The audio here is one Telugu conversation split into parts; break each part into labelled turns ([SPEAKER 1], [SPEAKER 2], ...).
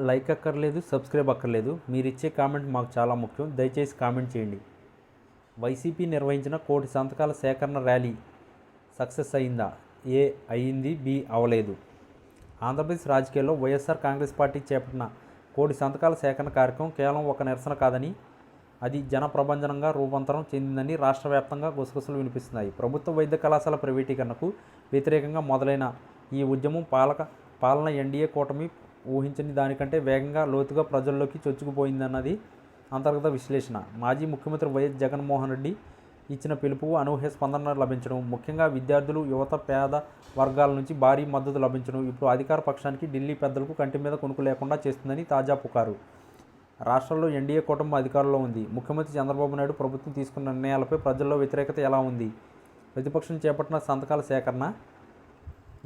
[SPEAKER 1] లైక్ అక్కర్లేదు సబ్స్క్రైబ్ అక్కర్లేదు. మీరు ఇచ్చే కామెంట్ మాకు చాలా ముఖ్యం. దయచేసి కామెంట్ చేయండి. వైసీపీ నిర్వహించిన కోటి సంతకాల సేకరణ ర్యాలీ సక్సెస్ అయిందా? ఏ అయింది? బి అవలేదు. ఆంధ్రప్రదేశ్ రాజకీయాల్లో వైఎస్ఆర్ కాంగ్రెస్ పార్టీ చేపట్టిన కోటి సంతకాల సేకరణ కార్యక్రమం కేవలం ఒక నిరసన కాదని అది జనప్రభంజనంగా రూపాంతరం చెందిందని రాష్ట్ర వ్యాప్తంగా గుసగుసలు వినిపిస్తున్నాయి. ప్రభుత్వ వైద్య కళాశాల ప్రైవేటీకరణకు వ్యతిరేకంగా మొదలైన ఈ ఉద్యమం పాలక పాలన ఎన్డీఏ కూటమి ఊహించని దానికంటే వేగంగా లోతుగా ప్రజల్లోకి చొచ్చుకుపోయిందన్నది అంతర్గత విశ్లేషణ. మాజీ ముఖ్యమంత్రి వైఎస్ జగన్మోహన్ రెడ్డి ఇచ్చిన పిలుపు అనూహ్య స్పందన లభించడం ముఖ్యంగా విద్యార్థులు యువత పేద వర్గాల నుంచి భారీ మద్దతు లభించడం ఇప్పుడు అధికార పక్షానికి ఢిల్లీ పెద్దలకు కంటి మీద కొనుకు లేకుండా చేస్తుందని తాజా పుకారు. రాష్ట్రంలో ఎన్డీఏ కుటుంబ అధికారంలో ఉంది. ముఖ్యమంత్రి చంద్రబాబు నాయుడు ప్రభుత్వం తీసుకున్న నిర్ణయాలపై ప్రజల్లో వ్యతిరేకత ఎలా ఉంది? ప్రతిపక్షం చేపట్టిన సంతకాల సేకరణ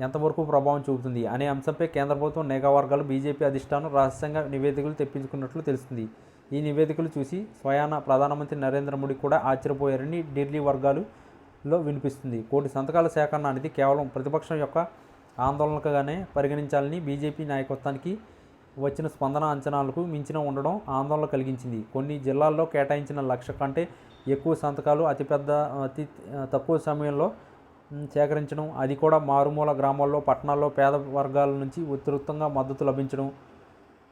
[SPEAKER 1] ఎంతవరకు ప్రభావం చూపుతుంది అనే అంశంపై కేంద్ర ప్రభుత్వం నేగా వర్గాలు బీజేపీ అధిష్టానం రహస్యంగా నివేదికలు తెప్పించుకున్నట్లు తెలుస్తుంది. ఈ నివేదికలు చూసి స్వయాన ప్రధానమంత్రి నరేంద్ర మోడీ కూడా ఆశ్చర్యపోయారని ఢిల్లీ వర్గాలులో వినిపిస్తుంది. కోటి సంతకాల సేకరణ అనేది కేవలం ప్రతిపక్షం యొక్క ఆందోళనగానే పరిగణించాలని బీజేపీ నాయకత్వానికి వచ్చిన స్పందన అంచనాలకు మించిన ఉండడం ఆందోళన కలిగించింది. కొన్ని జిల్లాల్లో కేటాయించిన లక్ష కంటే ఎక్కువ సంతకాలు అతిపెద్ద అతి తక్కువ సమయంలో సేకరించడం అది కూడా మారుమూల గ్రామాల్లో పట్టణాల్లో పేద వర్గాల నుంచి ఉత్తృత్తంగా మద్దతు లభించడం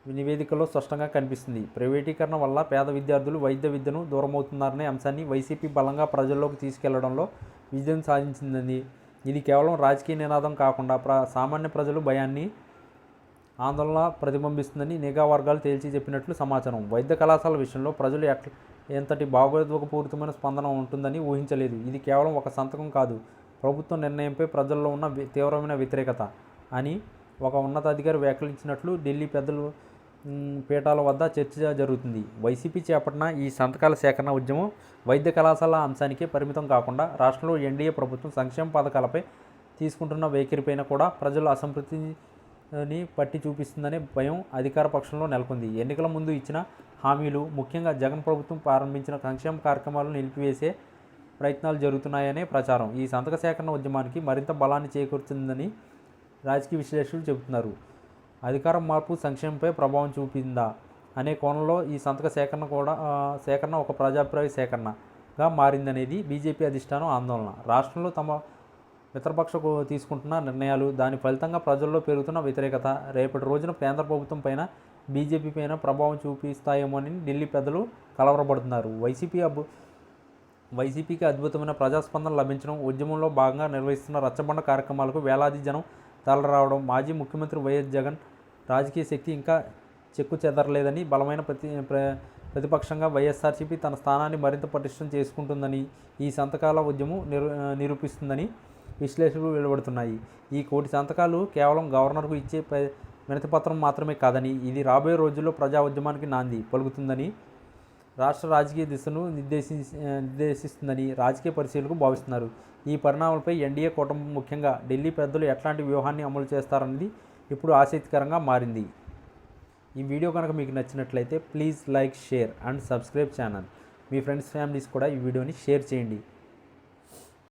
[SPEAKER 1] నివేదికలో స్పష్టంగా కనిపిస్తుంది. ప్రైవేటీకరణ వల్ల పేద విద్యార్థులు వైద్య విద్యను దూరమవుతున్నారనే అంశాన్ని వైసీపీ బలంగా ప్రజల్లోకి తీసుకెళ్ళడంలో విజయం సాధించిందని ఇది కేవలం రాజకీయ నినాదం కాకుండా ప్ర సామాన్య ప్రజలు భయాన్ని ఆందోళన ప్రతిబింబిస్తుందని నిఘా వర్గాలు తేల్చి చెప్పినట్లు సమాచారం. వైద్య కళాశాల విషయంలో ప్రజలు ఎట్ల ఎంతటి భావోద్వేగపూరితమైన స్పందన ఉంటుందని ఊహించలేదు. ఇది కేవలం ఒక సంతకం కాదు. ప్రభుత్వ నిర్ణయంపై ప్రజల్లో ఉన్న తీవ్రమైన వ్యతిరేకత అని ఒక ఉన్నతాధికారి వ్యాఖ్యానించినట్లు ఢిల్లీ పెద్దలు పీఠాల వద్ద చర్చ జరుగుతుంది. వైసీపీ చేపట్టిన ఈ సంతకాల సేకరణ ఉద్యమం వైద్య కళాశాల అంశానికి పరిమితం కాకుండా రాష్ట్రంలో ఎన్డీఏ ప్రభుత్వం సంక్షేమ పథకాలపై తీసుకుంటున్న వైఖరిపైన కూడా ప్రజలు అసంతృప్తిని పట్టి చూపిస్తుందనే భయం అధికార పక్షంలో నెలకొంది. ఎన్నికల ముందు ఇచ్చిన హామీలు ముఖ్యంగా జగన్ ప్రభుత్వం ప్రారంభించిన సంక్షేమ కార్యక్రమాలు నిలిపివేసే ప్రయత్నాలు జరుగుతున్నాయనే ప్రచారం. ఈ సంతక సేకరణ ఉద్యమానికి మరింత బలాన్ని చేకూరుతుందని రాజకీయ విశ్లేషకులు చెబుతున్నారు. అధికారం మార్పు సంక్షేమంపై ప్రభావం చూపిందా? అనే కోణంలో ఈ సంతక సేకరణ కూడా సేకరణ ఒక ప్రజాభిప్రాయ సేకరణగా మారిందనేది బీజేపీ అధిష్టానం ఆందోళన. రాష్ట్రంలో తమ మిత్రపక్ష తీసుకుంటున్న నిర్ణయాలు దాని ఫలితంగా ప్రజల్లో పెరుగుతున్న వ్యతిరేకత రేపటి రోజున కేంద్ర ప్రభుత్వం పైన బీజేపీ పైన ప్రభావం చూపిస్తాయేమోనని ఢిల్లీ పెద్దలు కలవరపడుతున్నారు. వైసీపీ అభ్యు వైసీపీకి అద్భుతమైన ప్రజాస్పందన లభించడం ఉద్యమంలో భాగంగా నిర్వహిస్తున్న రచ్చబండ కార్యక్రమాలకు వేలాది జనం తరలిరావడం మాజీ ముఖ్యమంత్రి వైఎస్ జగన్ రాజకీయ శక్తి ఇంకా చెక్కు చెదరలేదని బలమైన ప్రతి ప్రతిపక్షంగా వైఎస్ఆర్సీపీ తన స్థానాన్ని మరింత పటిష్టం చేసుకుంటుందని ఈ సంతకాల ఉద్యమం నిరు నిరూపిస్తుందని విశ్లేషకులు వెలువడుతున్నాయి. ఈ కోటి సంతకాలు కేవలం గవర్నర్కు ఇచ్చే ప- వినతిపత్రం మాత్రమే కాదని ఇది రాబోయే రోజుల్లో ప్రజా ఉద్యమానికి నాంది పలుకుతుందని రాష్ట్ర రాజకీయ దిశను నిర్దేశి నిర్దేశిస్తుందని రాజకీయ పరిశీలకులు భావిస్తున్నారు. ఈ పరిణామాలపై ఎన్డీఏ కూటమి ముఖ్యంగా ఢిల్లీ పెద్దలు ఎట్లాంటి వ్యూహాన్ని అమలు చేస్తారన్నది ఇప్పుడు ఆసక్తికరంగా మారింది. ఈ వీడియో కనుక మీకు నచ్చినట్లయితే please like share and subscribe channel. Me friends families కూడా ఈ వీడియోని షేర్ చేయండి.